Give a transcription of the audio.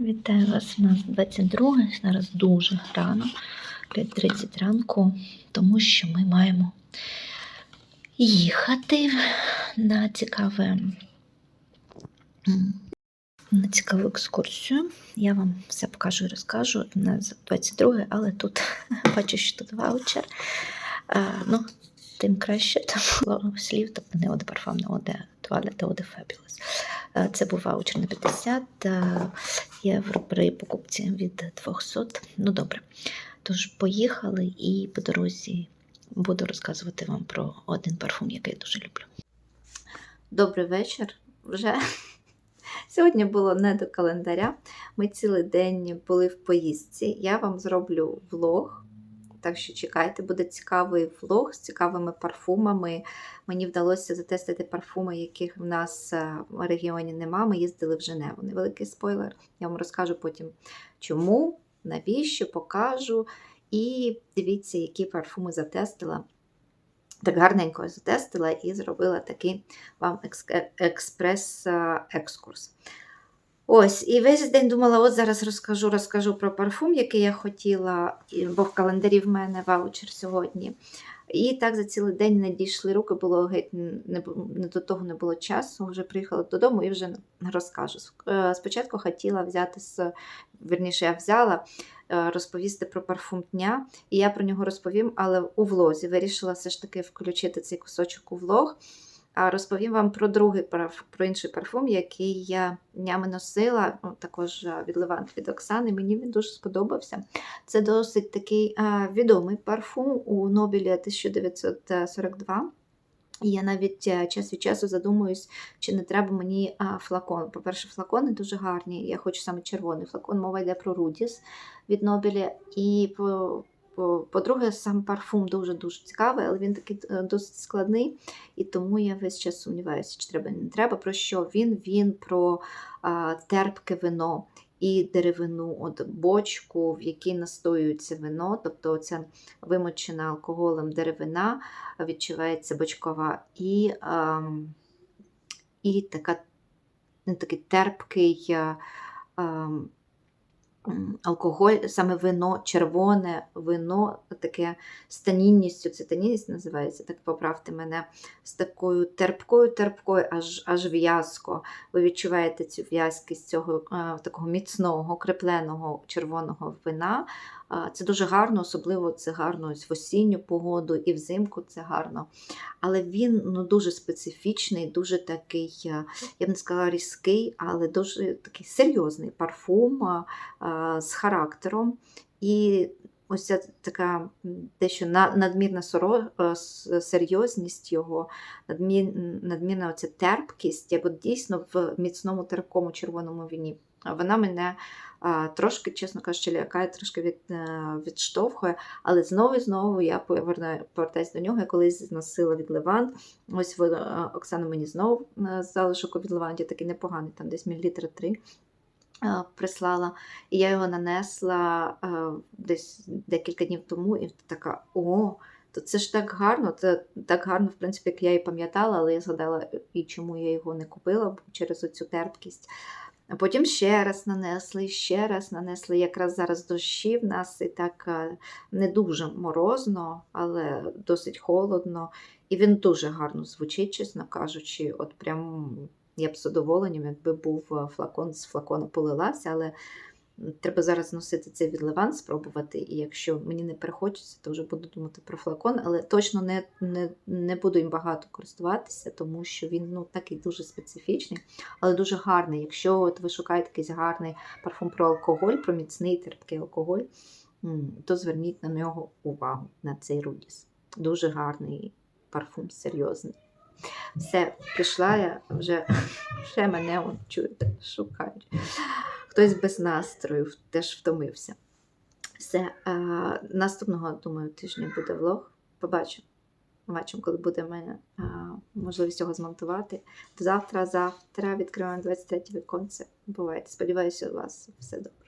Вітаю вас. У нас 22, зараз дуже рано, 5.30 ранку, тому що ми маємо їхати на цікаве на цікаву екскурсію. Я вам все покажу і розкажу. У нас 22, але тут бачу, що тут ваучер. А, ну, тим краще, там слів, тобто не оде парфам, не оде туалет, а оде фабулous. Е, Це був ваучер на 50 е, євро при покупці від 200. Ну добре. Тож поїхали і по дорозі буду розказувати вам про один парфум, який я дуже люблю. Добрий вечір. Вже сьогодні було не до календаря. Ми цілий день були в поїздці. Я вам зроблю влог. Так що чекайте, буде цікавий влог з цікавими парфумами. Мені вдалося затестити парфуми, яких в нас е, в регіоні нема. Ми їздили в Женеву. Невеликий спойлер. Я вам розкажу потім, чому, навіщо, покажу. І дивіться, які парфуми затестила. Так гарненько затестила і зробила такий вам експрес-екскурс. Ось, і весь день думала, от зараз розкажу, розкажу про парфум, який я хотіла, бо в календарі в мене ваучер сьогодні. І так за цілий день не дійшли руки, було геть не, не до того не було часу. Вже приїхала додому і вже розкажу. Е, Спочатку хотіла взяти з верніше, я взяла е, розповісти про парфум дня, і я про нього розповім, але у влозі вирішила все ж таки включити цей кусочок у влог. А розповім вам про другий парф- про інший парфум, який я днями носила, також від Левант від Оксани. Мені він дуже сподобався. Це досить такий відомий парфум у Нобелі 1942. І я навіть е, час від часу задумуюсь, чи не треба мені флакон. По-перше, флакони дуже гарні. Я хочу саме червоний флакон. Мова йде про Рудіс від Нобеля. І по-друге, сам парфум дуже-дуже цікавий, але він такий е, досить складний. І тому я весь час сумніваюся, чи треба, не треба. Про що він? Він про а, терпке вино. І деревину, от бочку, в якій настоюється вино, тобто ця вимочена алкоголем деревина, відчувається бочкова, і, ем, і така, ну, такий терпкий е, ем, алкоголь, саме вино, червоне вино, таке з танінністю, це танінність називається, так поправте мене, з такою терпкою, терпкою, аж, аж в'язко. Ви відчуваєте цю в'язкість цього е, такого міцного, крепленого червоного вина. Це дуже гарно, особливо це гарно в осінню погоду і взимку це гарно. Але він ну, дуже специфічний, дуже такий, е, я б не сказала різкий, але дуже такий серйозний парфум а, а, з характером. І ось ця така дещо надмірна е, серйозність його, надмір, надмірна оця терпкість, як от дійсно в міцному терпкому червоному віні. Вона мене трошки, чесно кажучи, лякає, трошки від, е, відштовхує, але знову і знову я повертаюся до нього. Я колись зносила від Левант. Ось е, Оксана мені знову е, залишок від Леванті, такий непоганий, там десь мілілітра три прислала. І я його нанесла десь декілька днів тому, і така о. То це ж так гарно, це так гарно, в принципі, як я і пам'ятала, але я згадала і чому я його не купила через оцю терпкість. А потім ще раз нанесли, ще раз нанесли. Якраз зараз дощі в нас і так е, не дуже морозно, але досить холодно. І він дуже гарно звучить, чесно кажучи. От прям я б з задоволенням, якби був е, флакон з флакона полилася, але треба зараз носити цей відливан, спробувати. І якщо мені не перехочеться, то вже буду думати про флакон, але точно не, не, не буду їм багато користуватися, тому що він ну, такий дуже специфічний, але дуже гарний. Якщо от ви шукаєте якийсь гарний парфум про алкоголь, про міцний терпкий алкоголь, то зверніть на нього увагу, на цей Рудіс. Дуже гарний парфум, серйозний. Все, пішла я вже, вже мене чуєте, шукають. Хтось без настрою теж втомився. Все, а, наступного, думаю, тижня буде влог. Побачу. Побачимо, коли буде в мене а, можливість його змонтувати. Завтра, завтра відкриваємо 23 віконце. Бувайте. Сподіваюся, у вас все добре.